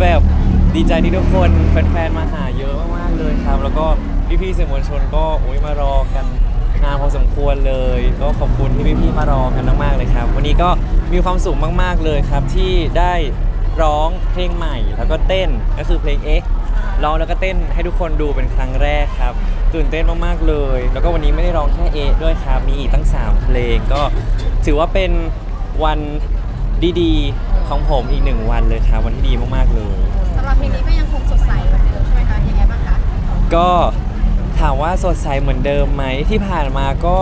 แบบดีใจที่ทุกคนแฟนๆมาหาเยอะมากๆเลยครับ แล้วก็พี่ๆสื่อมวลชนก็โอ้ยมารอกันนานพอสมควรเลย ก็ขอบคุณที่พี่ๆมารอกันมากๆเลยครับ วันนี้ก็มีความสุขมากๆเลยครับ ที่ได้ร้องเพลงใหม่ แล้วก็เต้นก็คือเพลง X ร้องแล้วก็เต้นให้ทุกคนดูเป็นครั้งแรกครับ ตื่นเต้นมากๆเลย แล้วก็วันนี้ไม่ได้ร้องแค่เอด้วยครับ มีอีกตั้ง 3 เพลงก็ถือว่าเป็นวันดีๆ ของผมอีกหนึ่งวันเลยครับวันที่ดีมากๆเลย สำหรับเพลงนี้ก็ยังคงสดใสเหมือนเดิมใช่ไหมคะยังไงบ้างคะก็ถามว่าสดใสเหมือนเดิมไหมที่ผ่านมาก็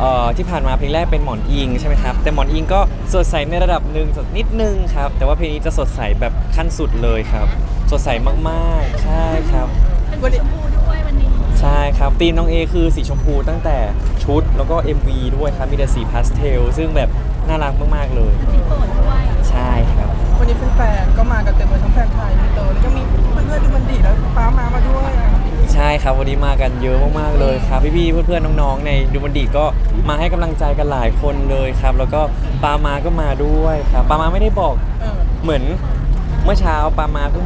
เอ่อที่ผ่านมาเพลงแรกเป็นหมอนอิงใช่ไหมครับแต่หมอนอิงก็สดใสในระดับหนึ่งสดนิดนึงครับแต่ว่าเพลงนี้จะสดใสแบบขั้นสุดเลยครับ สดใสมากๆ ใช่ครับ เป็นสีชมพูด้วยวันนี้ใช่ครับธีมน้องเอคือสีชมพูตั้งแต่ชุดแล้วก็ MV ด้วยครับมีแต่สีพาสเทลซึ่งแบบน่ารักมากๆเลยสีโปรดด้วยใช่ครับ วันนี้แฟนๆก็มากันเต็มเลยทั้งแฟนไทยมีเตอร์แล้วก็มีเพื่อนๆดูมันดีแล้วป้ามามาด้วยอะใช่ครับวันนี้มากันเยอะมากๆเลยครับ พี่ๆเพื่อนๆน้องๆในดูมันดีก็มาให้กำลังใจกันหลายคนเลยครับ แล้วก็ปามาก็มาด้วยครับปามาไม่ได้บอกเออเหมือนเมื่อเช้าปามาเพิ่ง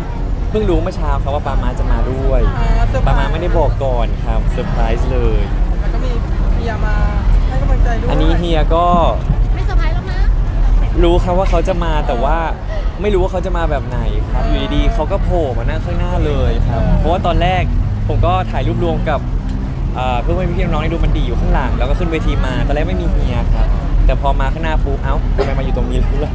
เพิ่งรู้เมื่อเช้าครับว่าปามาจะมาด้วยอ่เซอร์พรปาส์มาไม่ได้บอกก่อนครับเซอร์ไพรส์เลย แล้วก็มีพี่ยามาให้กำลังใจด้วยอันนี้เฮียก็ รู้ครับว่าเขาจะมาแต่ว่าไม่รู้ว่าเขาจะมาแบบไหนครับอยู่ดีๆเขาก็โผล่มาหน้าข้างหน้าเลยครับเพราะว่าตอนแรกผมก็ถ่ายรูปรวมกับเอ่อเพื่อนๆพี่ๆน้องๆในดูมันดีอยู่ข้างหลังแล้วก็ขึ้นเวทีมาตอนแรกไม่มีเฮียครับแต่พอมาข้างหน้าปุ๊บเอ้าทำไมมาอยู่ตรงนี้เลย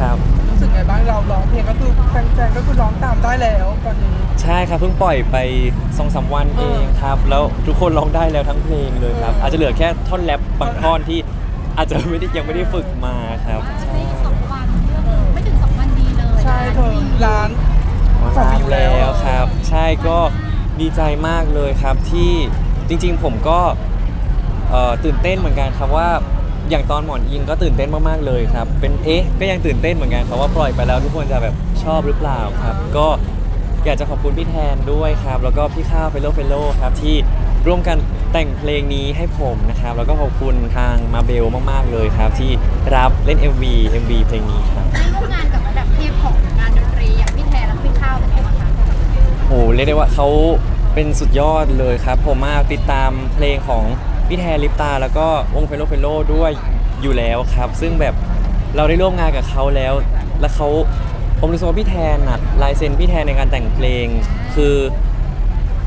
ครับรู้สึกไงบ้างเราร้องเพลงก็คือแฟนๆก็คือร้องตามได้แล้วตอนนี้ใช่ครับเพิ่งปล่อยไปสองสามวันเองครับ แล้วทุกคนร้องได้แล้วทั้งเพลงเลยครับ อาจจะเหลือแค่ท่อนแรปบางท่อนที่ อาจจะไม่ได้ยังไม่ได้ฝึกมาครับไม่สองวันไม่ถึงสองวันดีเลยใช่เธอร้านทราบแล้วครับ ใช่ก็ดีใจมากเลยครับที่จริงๆผมก็เอ่อตื่นเต้นเหมือนกันครับว่าอย่างตอนหมอนอิงก็ตื่นเต้นมากๆเลยครับเป็นเอ๊ะก็ยังตื่นเต้นเหมือนกันครับว่าปล่อยไปแล้วทุกคนจะแบบชอบหรือเปล่าครับ ก็อยากจะขอบคุณพี่แทนด้วยครับ แล้วก็พี่ข้าวเฟลโลเฟลโลครับที่ ร่วมกันแต่งเพลงนี้ให้ผมนะครับ แล้วก็ขอบคุณทางมาเบลมาก ๆ เลยครับ ที่รับเล่น MV MV เพลงนี้ครับได้ร่วมงานกับระดับเทพของงานดนตรีอย่างพี่แทนและพี่ข้าวเป็นไงบ้างคะโอ้โหเรียกได้ว่าเขาเป็นสุดยอดเลยครับ ผมมากติดตามเพลงของพี่แทนลิปตา แล้วก็วงเฟลโลเฟลโลด้วยอยู่แล้วครับ ซึ่งแบบเราได้ร่วมงานกับเขาแล้ว แล้วเขาผมรู้สึกว่าพี่แทนอะลายเซ็นพี่แทนในการแต่งเพลง คือ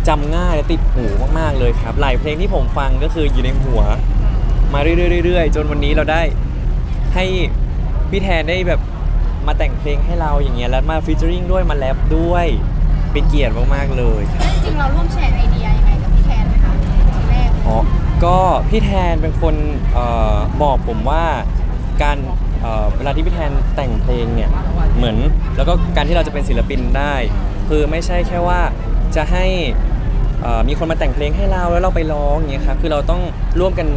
จำง่ายและติดหูมากๆเลยครับ หลายเพลงที่ผมฟังก็คืออยู่ในหัว มาเรื่อยๆๆๆจนวันนี้เราได้ให้พี่แทนได้แบบมาแต่งเพลงให้เราอย่างเงี้ยแล้วมาฟีเจอริงด้วยมาแรปด้วยเป็นเกียรติมากๆเลยครับแล้วจริงๆเราร่วมแชร์ไอเดียยังไงกับพี่แทนไหมคะทีแรกอ๋อ ก็พี่แทนเป็นคนเอ่อบอกผมว่าการเอ่อเวลาที่พี่แทนแต่งเพลงเนี่ยเหมือนแล้วก็การที่เราจะเป็นศิลปินได้ คือไม่ใช่แค่ว่าจะให้ เอ่อมีคนมาแต่งเพลงให้เราแล้วเราไปร้องอย่างเงี้ยครับคือเราต้องร่วมกัน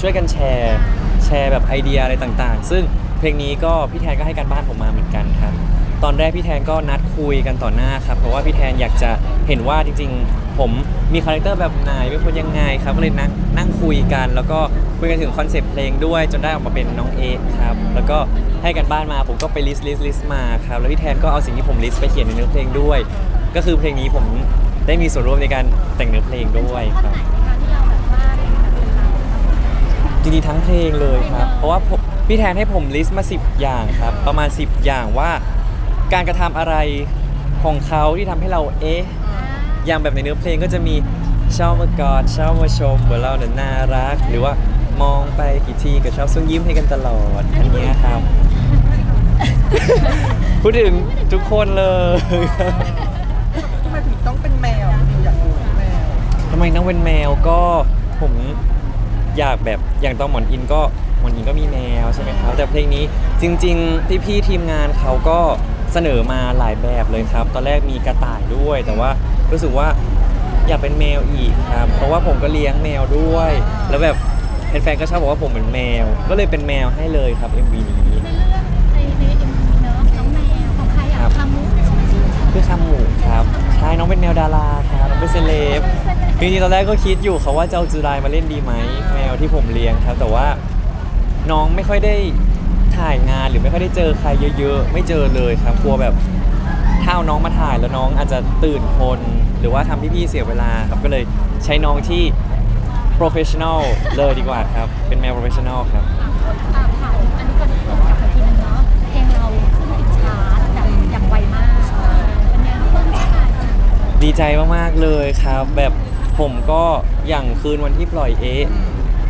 ช่วยกันแชร์แชร์แบบไอเดียอะไรต่างๆ ซึ่งเพลงนี้ก็พี่แทนก็ให้การบ้านผมมาเหมือนกันครับ ตอนแรกพี่แทนก็นัดคุยกันต่อหน้าครับเพราะว่าพี่แทนอยากจะเห็นว่าจริงๆ ผมมีคาแรคเตอร์แบบไหนเป็นคนยังไงครับก็เลยนั่งนั่งคุยกัน แล้วก็คุยกันถึงคอนเซปต์เพลงด้วยจนได้ออกมาเป็นน้องเอครับแล้วก็ให้กันบ้านมาผมก็ไปลิสต์ลิสต์ลิสต์มาครับแล้วพี่แทนก็เอาสิ่งที่ผมลิสต์ไปเขียนในเนื้อเพลงด้วย ก็คือเพลงนี้ผม ได้มีส่วนร่วมในการแต่งเนื้อเพลงด้วยครับท่อนไหนคะที่เราแบบว่าเป็นเราจริงๆทั้งเพลงเลยครับ เพราะว่าผมพี่แทนให้ผมลิสต์มา 10 อย่างครับ ประมาณ 10 อย่างว่าการกระทำอะไรของเขาที่ทำให้เราเอ๊ะอย่างแบบในเนื้อเพลงก็จะมีชอบมากอดชอบมาชมว่าเราเนี่ยน่ารัก หรือว่ามองไปกี่ทีก็ชอบส่งยิ้มให้กันตลอดอันเนี้ยครับ พูดถึงทุกคนเลยครับทำไมถึงต้องเป็นแมวอยากรู้แมว ทำ ไมต้องเป็นแมวก็ผมอยากแบบอย่างตอนหมอนอินก็หมอนอินก็มีแมวใช่ไหมครับแต่เพลงนี้จริง ๆ พี่ๆทีมงานเขาก็เสนอมาหลายแบบเลยครับ ตอนแรกมีกระต่ายด้วย แต่ว่ารู้สึกว่าอยากเป็นแมวอีกครับ เพราะว่าผมก็เลี้ยงแมวด้วย แล้วแบบแฟนๆก็ชอบบอกว่าผมเป็นแมว ก็เลยเป็นแมวให้เลยครับ MV นี้ในเรื่องในในเอ็มวีเนอะน้องแมวของใครครัอะบคามุคือคาหมูครับใช่น้องเป็นแมวดาราครับน้องเป็นเซเลบ จริงๆตอนแรกก็คิดอยู่เขาว่าจะเอาจูรายมาเล่นดีไหมแมวที่ผมเลี้ยงครับ แต่ว่าน้องไม่ค่อยได้ทถ่ายงานหรือไม่ค่อยได้เจอใครเยอะ ๆ ไม่เจอเลยครับกลัวแบบถ้าเอาน้องมาถ่ายแล้วน้องอาจจะตื่นคน หรือว่าทำพี่ๆเสียเวลาครับก็เลยใช้น้องที่ professional เลยดีกว่าครับ เป็นแมว professional ครับตามข่าวอันนี้ก่อนกลับไปทีนึงเนาะเพลงเราขึ้นติดชาร์ตแบบอย่างไวมากเป็นไงเพิ่มแค่ไหนดีใจมากๆเลยครับ แบบ ผมก็อย่างคืนวันที่ปล่อยเอะ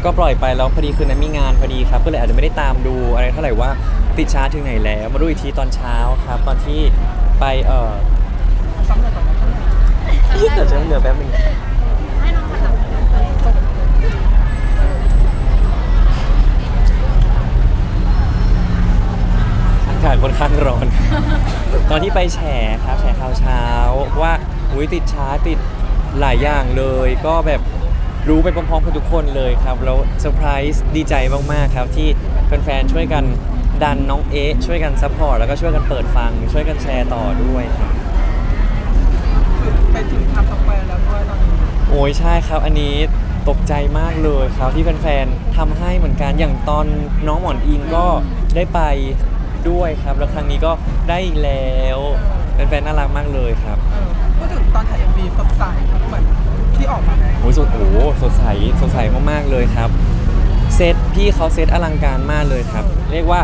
ก็ปล่อยไปแล้วพอดีคืนนั้นมีงานพอดีครับก็เลยอาจจะไม่ได้ตามดูอะไรเท่าไหร่ว่าติดชาร์ตถึงไหนแล้ว มาดูอีกทีตอนเช้าครับ ตอนที่ไปเออซ้ำเลยก่อนนะเดี๋ยวจะเหลือแป๊บนึงให้น้องมาทำอากาศค่อนข้างร้อน ตอนที่ไปแฉครับแฉข่าวเช้าว่าอุ้ยติดชาร์ตติด หลายอย่างเลย ก็แบบรู้ไปพร้อมๆกับทุกคนเลยครับ แล้วเซอร์ไพรส์ดีใจมากๆครับ ที่แฟนๆช่วยกันดันน้องเอ๊ะช่วยกันซัพพอร์ตแล้วก็ช่วยกันเปิดฟัง ช่วยกันแชร์ต่อด้วยครับคือไปถึงทำสแควร์แล้วด้วยตอนนี้โอ้ยใช่ครับอันนี้ตกใจมากเลยครับที่แฟนๆทำให้เหมือนกันอย่างตอนน้องหมอนอิงก็ได้ไปด้วยครับ แล้วครั้งนี้ก็ได้อีกแล้วแฟนๆน่ารักมากเลยครับ เออพูดถึง ตอนถ่ายเอ็มวีสดใสเหมือนที่ออกมาไงโอ้ยสดโอ้โหสดใสสดใสมากๆเลยครับ เซตพี่เขาเซตอลังการมากเลยครับ เรียกว่า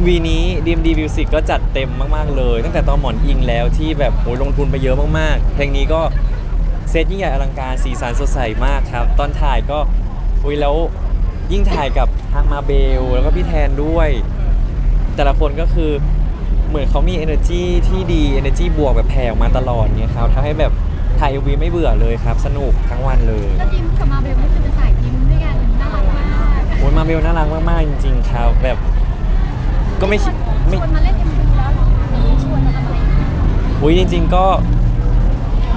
MV นี้ DMD Music ก็จัดเต็มมาก ๆ เลย ตั้งแต่ตอนหมอนอิงแล้วที่แบบโอ้ยลงทุนไปเยอะมากๆ เพลงนี้ก็เซตยิ่งใหญ่อลังการสีสันสดใสมากครับ ตอนถ่ายก็อุ้ยแล้วยิ่งถ่ายกับทางมาเบล แล้วก็พี่แทนด้วย แต่ละคนก็คือ เหมือนเขามี energy ที่ดี energy บวกแบบแผ่ออกมาตลอดเนี่ยครับทำให้แบบถ่าย MV ไม่เบื่อเลยครับ สนุกทั้งวันเลย แล้วยิ้มกับมาเบลนี่คือเป็นสายยิ้มด้วยกันน่ารักมากโอ้ยมาเบลน่ารักมาก ๆ จริง ๆ ครับแบบ ก็ไม่คิดชไม่ วนมาเล่นเอ็มวีแล้วเหรอนี่ชวนมาทำอะไรอุ้ยจริงๆก็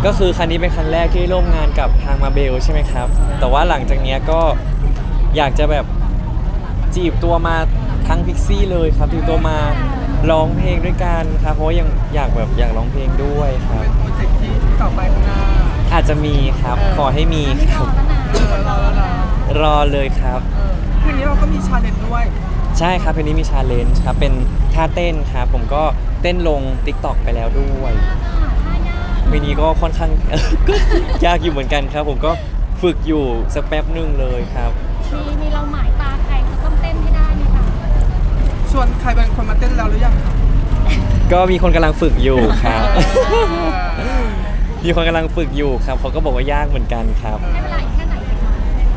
ก็คือครั้งนี้เป็นครั้งแรกที่ร่วมงานกับทางมาเบลใช่ไหมครับ แต่ว่าหลังจากเนี้ยก็อยากจะแบบจีบตัวมาทั้งพิกซี่เลยครับจีบตัวมา ร้องเพลงด้วยกันครับเพราะว่ายังอยากแบบอยากร้องเพลงด้วยครับ เป็นโปรเจกต์ที่ต่อไปข้างหน้า อาจจะมีครับขอให้มีไม่ครรัอบแล้วนะเออรอแล้วนะรอเลยครับ เออคืนนี้เราก็มีชาเลนจ์ด้วย ใช่ครับเพลงนี้มีชาเลนจ์ครับ เป็นท่าเต้นครับ ผมก็เต้นลง t ิ k t o k ไปแล้วด้วยท่ายากเพลงนี้ก็ค่อนข้าง ก็ยากอยู่เหมือนกันครับ ผมก็ฝึกอยู่สักแป๊บหนึงเลยครับ ชวนใครเป็นคนมาเต้นเราหรือยังคะก็มีคนกำลังฝึกอยู่ครับเออมีคนกำลังฝึกอยู่ครับเขาก็บอกว่ายากเหมือนกันครับให้เวลาอีกแค่ไหนคะ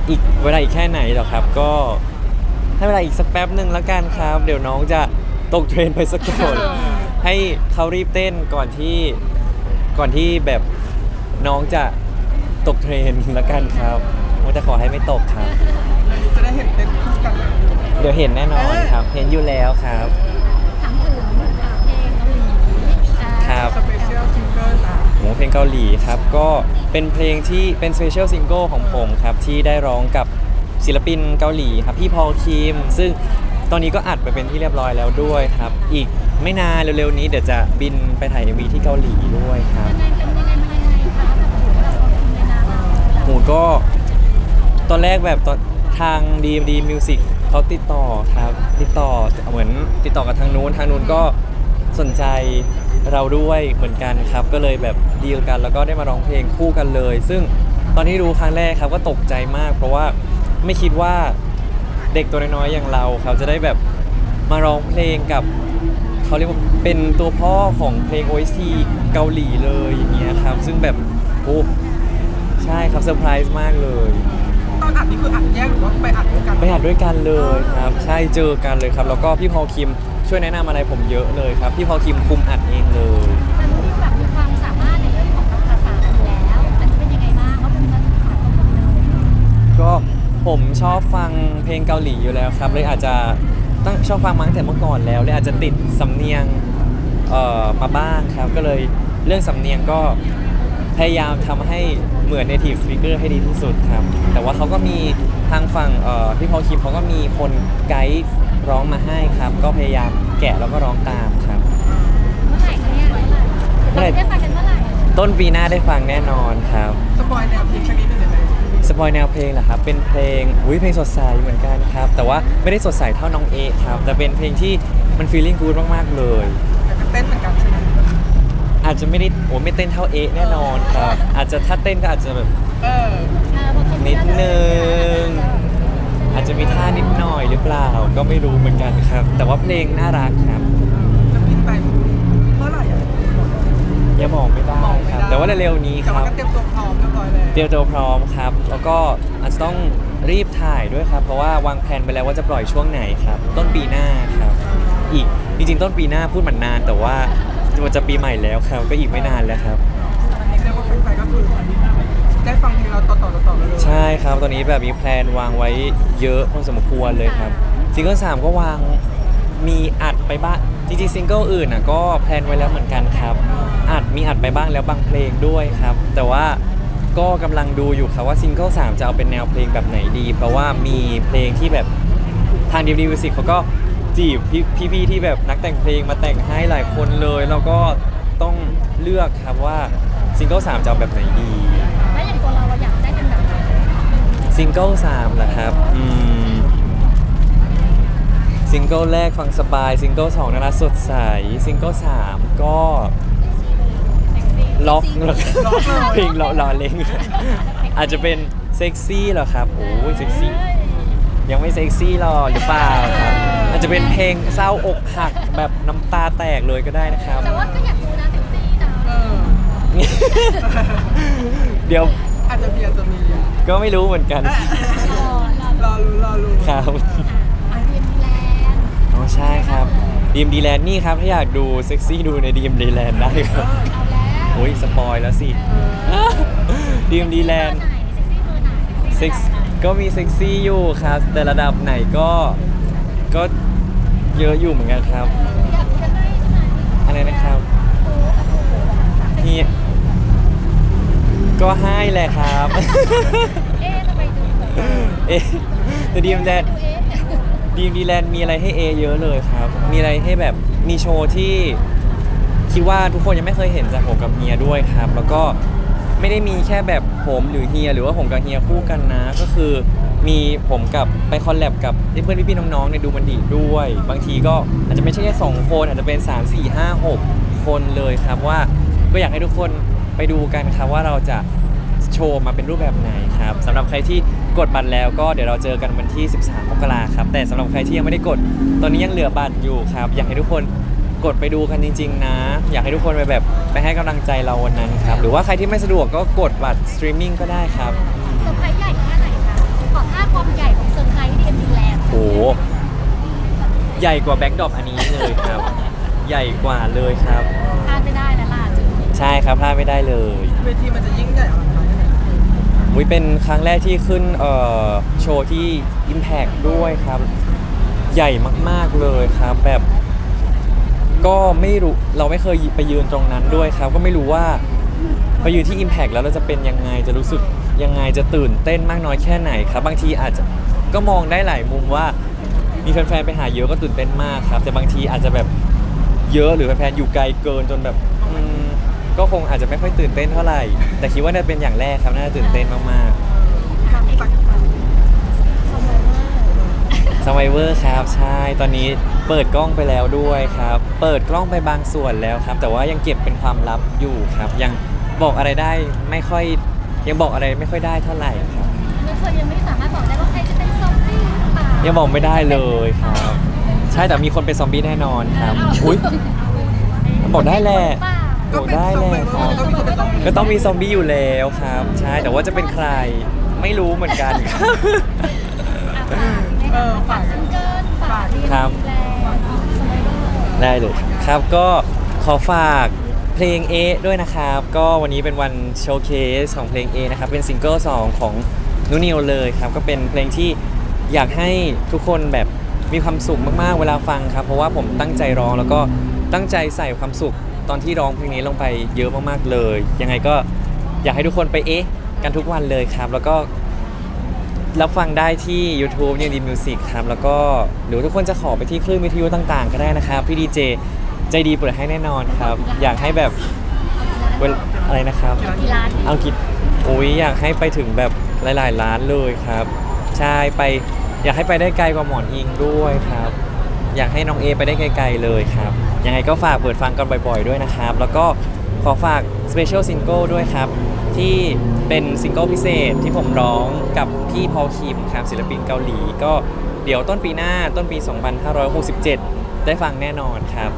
อีกเวลาอีกแค่ไหนเหรอครับ ก็ให้เวลาอีกสักแป๊บหนึ่งแล้วกันครับ เดี๋ยวน้องจะตกเทรนไปสักก่อนให้เขารีบเต้นก่อนที่ก่อนที่แบบน้องจะตกเทรนแล้วกันครับว่าจะขอให้ไม่ตกครับ จะได้เห็นเต้นคู่กันเลยเดี๋ยวเห็นแน่นอนครับ เห็นอยู่แล้วครับ ถามถึงเพลงเกาหลีอ่าครับ สเปเชียลซิงเกิลอะโหเพลงเกาหลีครับ ก็เป็นเพลงที่เป็นสเปเชียลซิงเกิลของผมครับ ที่ได้ร้องกับศิลปินเกาหลีครับ พี่พอลคิม ซึ่งตอนนี้ก็อัดไปเป็นที่เรียบร้อยแล้วด้วยครับ อีกไม่นานเร็วๆนี้เดี๋ยวจะบินไปถ่ายมีที่เกาหลีด้วยครับ ยังไงเป็นยังไงมายังไงคะแบบโอ้โหเราลงทุนในนาเราโหก็ตอนแรกแบบตอนทาง DMD Music เขาติดต่อครับติดต่อเหมือนติดต่อกับทางนู้นทางนู้นก็สนใจเราด้วยเหมือนกันครับ ก็เลยแบบดีลกัน แล้วก็ได้มาร้องเพลงคู่กันเลย ซึ่งตอนที่รู้ครั้งแรกครับก็ตกใจมาก เพราะว่าไม่คิดว่าเด็กตัวน้อยๆอย่างเราครับจะได้แบบมาร้องเพลงกับเขาเรียกว่าเป็นตัวพ่อของเพลง OST เกาหลีเลยอย่างเงี้ยครับ ซึ่งแบบโอ้ใช่ครับเซอร์ไพรส์มากเลย ตอนอัดนี่คืออัดแยกหรือว่าไปอัดด้วยกันไปอัดด้วยกันเลยครับ ใช่เจอกันเลยครับแล้วก็พี่พอลคิมช่วยแนะนำอะไรผมเยอะเลยครับพี่พอลคิมคุมอัดเองเลยแต่รู้แบบมีความสามารถในเรื่องของภาษาอยู่แล้วอันนี้เป็นยังไงบ้างเขาเป็นภาษาของคนเลยก็ผมชอบฟังเพลงเกาหลีอยู่แล้วครับเลยอาจจะตั้งชอบฟังมาตั้งแต่เมื่อก่อนแล้วเลยอาจจะติดสำเนียงเอ่อมาบ้างครับ ก็เลยเรื่องสำเนียงก็พยายามทำให้ เหมือน native speaker ให้ดีที่สุดครับ แต่ว่าเขาก็มีทางฝั่งเอ่อพี่พอลคิมเขาก็มีคนไกด์ร้องมาให้ครับ ก็พยายามแกะแล้วก็ร้องตามครับ เมื่อไหร่คะเนี่ยเราจะได้ฟังกันเมื่อไหร่ต้นปีหน้าได้ฟังแน่นอนครับ สปอยแนวเพลงชนิดหนึงได้ไหมสปอยแนวเพลงเหรอครับ เป็นเพลงอุ้ยเพลงสดใสเหมือนกันครับ แต่ว่าไม่ได้สดใสเท่าน้องเอครับ แต่เป็นเพลงที่มัน feeling good มากๆเลยแต่ก็เต้นเหมือนกันใช่ไหม อาจจะไม่ได้โอ้ไม่เต้นเท่าเอแน่นอนครับ อาจจะถ้าเต้นก็อาจจะแบบเออเออพอคนนิดนึงอาจจะมีท่านิดหน่อยหรือเปล่าก็ไม่รู้เหมือนกันครับ แต่ว่าเพลงน่ารักครับจะบินไปเมื่อไหร่อะยังบอกไม่ได้ครับ แต่ว่าเร็วๆนี้คแต่รัว่าบ ก็เตรียมตัวพร้อมเรียบร้อยแล้วเตรียมตัวพร้อมครับ แล้วก็อาจจะต้องรีบถ่ายด้วยครับ เพราะว่าวางแผนไปแล้วว่าจะปล่อยช่วงไหนครับ ต้นปีหน้าครับ อีกจริงๆ ต้นปีหน้าพูดเหมือนนาน แต่ว่า มันจะปีใหม่แล้วครับ ก็อีกไม่นานแล้วครับอันนี้เรียกว่าแฟนๆก็คือได้ฟังเพลงเราต่อๆต่อๆเลยใช่ครับตอนนี้แบบมีแพลนวางไว้เยอะพอสมควรเลยครับซิงเกิลสามก็วางมีอัดไปบ้างจริงๆซิงเกิลอื่นอะก็แพลนไว้แล้วเหมือนกันครับอัดมีอัดไปบ้างแล้วบางเพลงด้วยครับ แต่ว่าก็กำลังดูอยู่ครับว่าซิงเกิลสามจะเอาเป็นแนวเพลงแบบไหนดี เพราะว่ามีเพลงที่แบบทางดีดีมิวสิกเขาก็ จีบพี่พี่ๆที่แบบนักแต่งเพลงมาแต่งให้หลายคนเลยแล้วก็ต้องเลือกครับว่าซิงเกิลสามจะเอาแบบไหนดี แล้วอย่างตัวเราเราอยากได้เป็นแบบไหนซิงเกิลสามเหรอครับ อืม ซิงเกิลแรกฟังสบาย ซิงเกิลสองน่ารักสดใส ซิงเกิลสามก็ล็อกแล้วครับล็อกเลยเพลงล้อล้อเล่งอาจจะเป็นเซ็กซี่เหรอครับ โอ้ยเซ็กซี่ ยังไม่เซ็กซี่หรอหรือเปล่าครับ อาจจะเป็นเพลงเศร้าอกหักแบบน้ำตาแตกเลยก็ได้นะครับ แต่ว่าก็อยากดูนะเซ็กซี่นะเออ เดี๋ยวอาจจะมีอาจจะมีอะก็ไม่รู้เหมือนกันรอรอรอรู้รอรู้ครับอาเรียนแลนด์อ๋อใช่ครับดีมดีแลนด์นี่ครับ ถ้าอยากดูเซ็กซี่ดูในดีมดีแลนด์ได้ครับเอาแล้วโอ้ยสปอยแล้วสิดีมดีแลนด์เซ็กซี่เบอร์ไหนเซ็กซี่เซ็กก็มีเซ็กซี่อยู่ครับแต่ระดับไหนก็ก็ เยอะอยู่เหมือนกันครับอยากจะได้ใช่ไหมอะไรนะครับโอ้โหเฮียก็ให้แหละครับ เอ๊ะทำไมดูแบบเอ๊ะแต่ดีมแลนด์ดูเอ๊ะดีมดีแลนด์มีอะไรให้เอเยอะเลยครับ มีอะไรให้แบบมีโชว์ที่คิดว่าทุกคนยังไม่เคยเห็นจากผมกับเฮียด้วยครับ แล้วก็ไม่ได้มีแค่แบบผมหรือเฮียหรือว่าผมกับเฮียคู่กันนะ ก็คือ มีผมกับไปคอลแลบกับเพื่อนพี่ๆน้องๆในดูมันดีด้วย บางทีก็อาจจะไม่ใช่แค่สองคนอาจจะเป็น 3 4 5 6 คนเลยครับว่าก็อยากให้ทุกคนไปดูกันครับว่าเราจะโชว์มาเป็นรูปแบบไหนครับสำหรับใครที่กดบัตรแล้วก็เดี๋ยวเราเจอกันวันที่ 13มกราครับแต่สำหรับใครที่ยังไม่ได้กด ตอนนี้ยังเหลือบัตรอยู่ครับ อยากให้ทุกคนกดไปดูกันจริง ๆ นะ อยากให้ทุกคนไปแบบไปให้กำลังใจเราวันนั้นครับ หรือว่าใครที่ไม่สะดวกก็กดบัตรสตรีมมิ่งก็ได้ครับ เซอร์ไพรส์ใหญ่ หใหญ่กว่าแบ็กดรอปอันนี้เลยครับ ใหญ่กว่าเลยครับ พลาดไม่ได้นะล่ะจุดนี้ใช่ครับพลาดไม่ได้เลยเวทีมันจะยิ่งใหญ่อลังการยังไงมุ้ยเป็นครั้งแรกที่ขึ้นเอ่อโชว์ที่ Impact ด้วยครับ ใหญ่มากๆเลยครับแบบ ก็ไม่รู้เราไม่เคยไปยืนตรงนั้นด้วยครับ ก็ไม่รู้ว่าไปยืนที่ Impact แล้วเราจะเป็นยังไงจะรู้สึกยังไงจะตื่นเต้นมากน้อยแค่ไหนครับ บางทีอาจจะ ก็มองได้หลายมุมว่า มีแฟนๆไปหาเยอะก็ตื่นเต้นมากครับ แต่บางทีอาจจะแบบเยอะหรือแฟนๆอยู่ไกลเกินจนแบบอืมก็คงอาจจะไม่ค่อยตื่นเต้นเท่าไหร่ แต่คิดว่าน่าจะเป็นอย่างแรกครับน่าจะตื่นเต้นมากๆจากจากสมัยเมื่อ s u r v i v o r ครับใช่ตอนนี้เปิดกล้องไปแล้วด้วยครับ เปิดกล้องไปบางส่วนแล้วครับ แต่ว่ายังเก็บเป็นความลับอยู่ครับ ยังบอกอะไรได้ไม่ค่อยยังบอกอะไรไม่ค่อยได้เท่าไหร่ครับ ไม่เคยยังไม่สามารถบอกได้ว่าใครจะเป็น ยังบอกไม่ได้เลยครับ ใช่แต่มีคนเป็นซอมบี้แน่นอนครับอุ้ยบอกได้แหละก็บอกเป็นได้ซอมแหเบละอร์ครับก็มีคนเป็นซอมก็ต้องมีซอมบี้อยู่แล้วครับ ใช่แต่ว่าจะเป็นใครไม่รู้เหมือนกันครับเออฝากซิงเกิลฝากเรียนครับดีแลนด์สมัยเมื่อได้เลยครับก็ขอฝากเพลง A ด้วยนะครับ ก็วันนี้เป็นวันโชว์เคสของเพลง A นะครับ เป็นซิงเกิล2ของนุนิวเลยครับ ก็เป็นเพลงที่ อยากให้ทุกคนแบบมีความสุขมากๆ เวลาฟังครับ เพราะว่าผมตั้งใจร้องแล้วก็ตั้งใจใส่ความสุขตอนที่ร้องเพลงนี้ลงไปเยอะมากๆเลย ยังไงก็อยากให้ทุกคนไปเอ๊ะกันทุกวันเลยครับ แล้วก็รับฟังได้ที่ YouTube เนี่ยดีมิวสิกครับแล้วก็หรือทุกคนจะขอไปที่คลื่นวิทยุต่างๆ ก็ได้นะครับ พี่ดีเจใจดีเปิดให้แน่นอนครับ อยากให้แบบเวลอะไรนะครับกีฬาที่เอากิจอุ้ยอยากให้ไปถึงแบบหลายๆล้านเลยครับ ใช่ไปอยากให้ไปได้ไกลกว่าหมอนอิงด้วยครับ อยากให้น้องเอไปได้ไกลๆเลยครับ ยังไงก็ฝากเปิดฟังกันบ่อยๆด้วยนะครับ แล้วก็ขอฝากสเปเชียลซิงเกิลด้วยครับ ที่เป็นซิงเกิลพิเศษที่ผมร้องกับพี่พอลคิมครับศิลปินเกาหลี ก็เดี๋ยวต้นปีหน้าต้นปี 2567 ได้ฟังแน่นอนครับ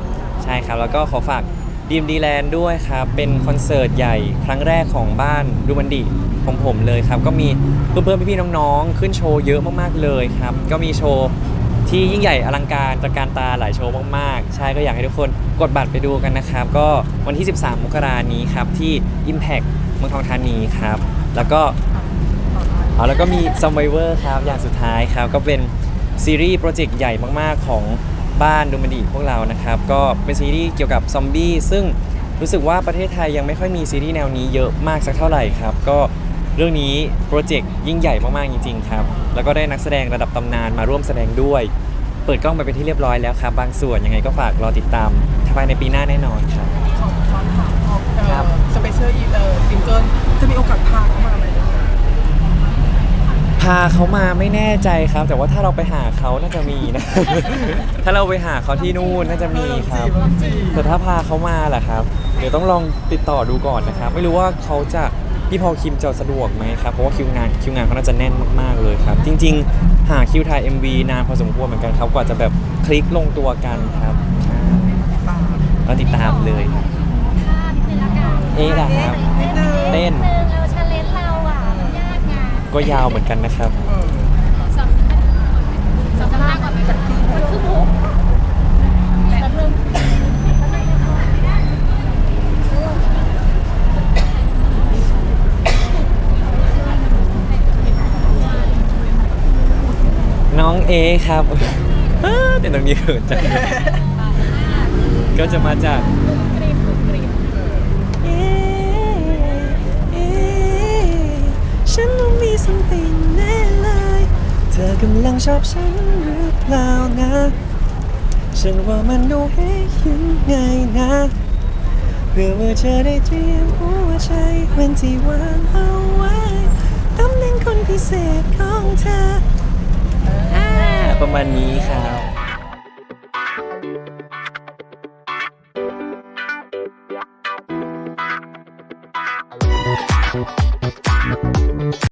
ใช่ครับ แล้วก็ขอฝาก ดีมดีแลนด์ด้วยครับ เป็นคอนเสิร์ตใหญ่ครั้งแรกของบ้านดูมันดีของผมเลยครับ ก็มีเพื่อนๆพี่ๆน้องๆ ขึ้นโชว์เยอะมากๆเลยครับ ก็มีโชว์ที่ยิ่งใหญ่อลังการตระการตาหลายโชว์มากๆ ใช่ก็อยากให้ทุกคนกดบัตรไปดูกันนะครับ ก็วันที่ 13 มกรานี้ครับ ที่ Impact เมืองทองธานีครับ แล้วก็เอาแล้วก็มี Survivor ครับ อย่างสุดท้ายครับ ก็เป็นซีรีส์โปรเจกต์ใหญ่มากๆของ บ้านดูมันดีพวกเรานะครับ ก็เป็นซีรีส์เกี่ยวกับซอมบี้ซึ่งรู้สึกว่าประเทศไทยยังไม่ค่อยมีซีรีส์แนวนี้เยอะมากสักเท่าไหร่ครับ ก็เรื่องนี้โปรเจกต์ยิ่งใหญ่มากๆจริงๆครับ แล้วก็ได้นักแสดงระดับตำนานมาร่วมแสดงด้วย เปิดกล้องไปเป็นที่เรียบร้อยแล้วครับ บางส่วนยังไงก็ฝากรอติดตามภายในปีหน้าแน่นอนครับ ขอขอถามขอเอ่ครัอบสเปเชียลอีเออซิงเกิลจะมีโอกาสพาเขามาไหมพาเขามาไม่แน่ใจครับ แต่ว่าถ้าเราไปหาเขาน่าจะมีนะ ถ้าเราไปหาเขาที่นู่นน่าจะมีครับลองจีบแต่ถ้าพาเขามาล่ะครับ เดี๋ยวต้องลองติดต่อดูก่อนนะครับ ไม่รู้ว่าเขาจะพี่พอลคิมจะสะดวกไหมครับ เพราะว่าคิวงานคิวงานเขาน่าจะแน่นมากๆเลยครับ จริง ๆ หาคิวถ่าย MV นานพอสมควรเหมือนกันครับ กว่าจะแบบคลิกลงตัวกันครับใช่ตามเราติดตามเลยครับท่านิดนึงละกันเอ๊ะล่ะครับ เต้น เต้น ก็ยาวเหมือนกันนะครับเออสองสองท่าก่อนมันคือมุกแต่เริ่มน้องเอครับอ้าแต่ตรงนี้เขินจังก็จะมาจากำลังชอบฉันหรือเปล่านะ ฉันว่ามันดูให้ยังไงนะเพื่อว่าเธอได้เตรียมหัวใจวันที่วางเอาไว้ตำแหน่งคนพิเศษของเธอ ประมาณนี้ครับ